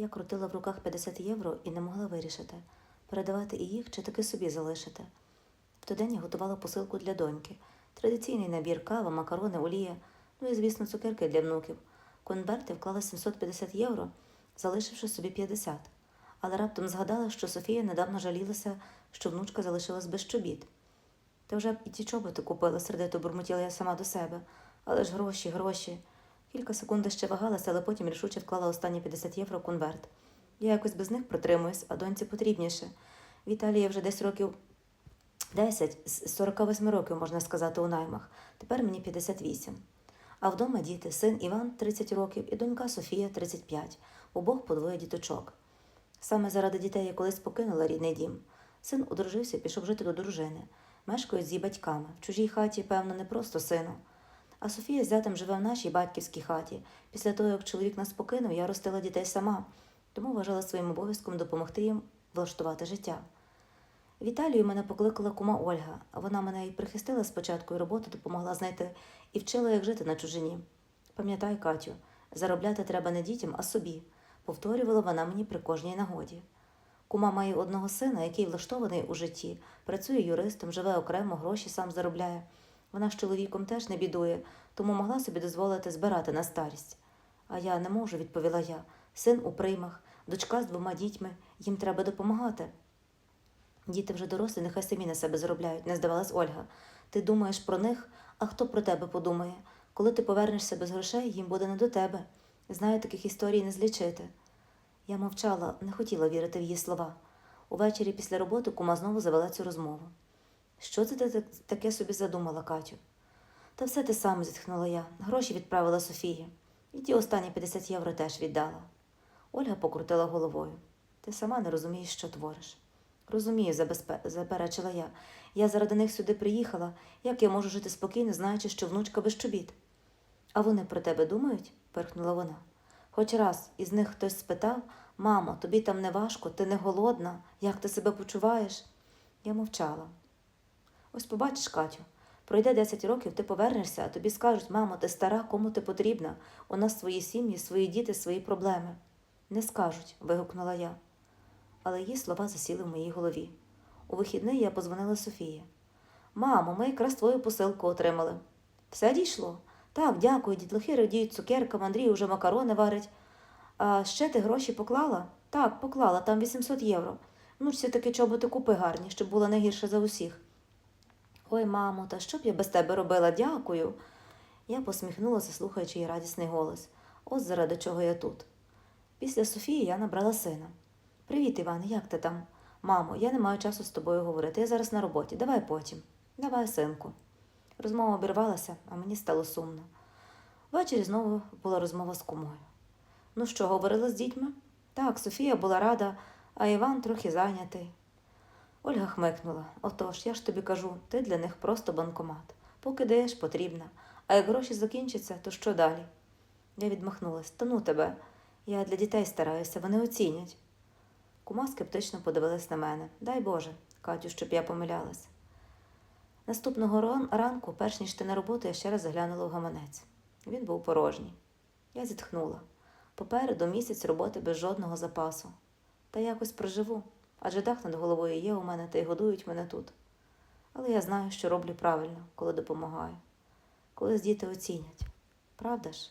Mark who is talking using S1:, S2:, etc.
S1: Я крутила в руках 50 євро і не могла вирішити, передавати і їх чи таки собі залишити. В той день я готувала посилку для доньки, традиційний набір кава, макарони, олія, ну і, звісно, цукерки для внуків. Конверти вклала 750 євро, залишивши собі 50. Але раптом згадала, що Софія недавно жалілася, що внучка залишилась без чобіт. Та вже б і ті чоботи купила, сердито бурмотіла я сама до себе. Але ж гроші, гроші. Кілька секунд ще вагалася, але потім рішуче вклала останні 50 євро в конверт. Я якось без них протримуюсь, а доньці потрібніше. В Італії вже десь років 10, з 48 років, можна сказати, у наймах. Тепер мені 58. А вдома діти, син Іван 30 років і донька Софія 35. Обох по двоє діточок. Саме заради дітей я колись покинула рідний дім. Син одружився, пішов жити до дружини. Мешкають з її батьками. В чужій хаті, певно, не просто сину. А Софія з зятем живе в нашій батьківській хаті. Після того, як чоловік нас покинув, я ростила дітей сама, тому вважала своїм обов'язком допомогти їм влаштувати життя. В Італію мене покликала кума Ольга. Вона мене і прихистила спочатку, і роботу допомогла знайти, і вчила, як жити на чужині. Пам'ятай, Катю, заробляти треба не дітям, а собі, повторювала вона мені при кожній нагоді. Кума має одного сина, який влаштований у житті, працює юристом, живе окремо, гроші сам заробляє. Вона з чоловіком теж не бідує, тому могла собі дозволити збирати на старість. А я не можу, відповіла я. Син у приймах, дочка з двома дітьми, їм треба допомагати. Діти вже дорослі, нехай самі на себе заробляють, не здавалась Ольга. Ти думаєш про них, а хто про тебе подумає? Коли ти повернешся без грошей, їм буде не до тебе. Знаю, таких історій не злічити. Я мовчала, не хотіла вірити в її слова. Увечері після роботи кума знову завела цю розмову. Що це ти таке собі задумала, Катю? Та все те саме, зітхнула я. Гроші відправила Софії. І ті останні 50 євро теж віддала. Ольга покрутила головою. Ти сама не розумієш, що твориш. Розумію, забезпе... заперечила я. Я заради них сюди приїхала. Як я можу жити спокійно, знаючи, що внучка без чобіт? А вони про тебе думають? перхнула вона. Хоч раз із них хтось спитав Мамо, тобі там не важко, ти не голодна, як ти себе почуваєш? Я мовчала. Ось побачиш, Катю, пройде 10 років, ти повернешся, а тобі скажуть, мамо, ти стара, кому ти потрібна? У нас свої сім'ї, свої діти, свої проблеми. Не скажуть, вигукнула я. Але її слова засіли в моїй голові. У вихідний я позвонила Софії. Мамо, ми якраз твою посилку отримали. Все дійшло? Так, дякую, дітлахи радіють цукеркам, Андрій уже макарони варить. А ще ти гроші поклала? Так, поклала, там 800 євро. Ну, все таки чоботи купи гарні, щоб була не гірше за усіх. Ой, мамо, та що б я без тебе робила? Дякую. Я посміхнулася, слухаючи її радісний голос. Ось заради чого я тут. Після Софії я набрала сина. Привіт, Іване, як ти там? Мамо, я не маю часу з тобою говорити. Я зараз на роботі. Давай потім. Давай, синку. Розмова обірвалася, а мені стало сумно. Ввечері знову була розмова з кумою. Ну що, говорила з дітьми? Так, Софія була рада, а Іван трохи зайнятий. Ольга хмикнула. Отож, я ж тобі кажу, ти для них просто банкомат. Поки даєш, потрібна. А як гроші закінчаться, то що далі? Я відмахнулась. Та ну тебе. Я для дітей стараюся, вони оцінять. Кума скептично подивилась на мене. Дай Боже, Катю, щоб я помилялась. Наступного ранку, перш ніж ти на роботу, я ще раз заглянула в гаманець. Він був порожній. Я зітхнула. Попереду місяць роботи без жодного запасу. Та якось проживу, адже дах над головою є у мене та й годують мене тут. Але я знаю, що роблю правильно, коли допомагаю. Колись діти оцінять. Правда ж?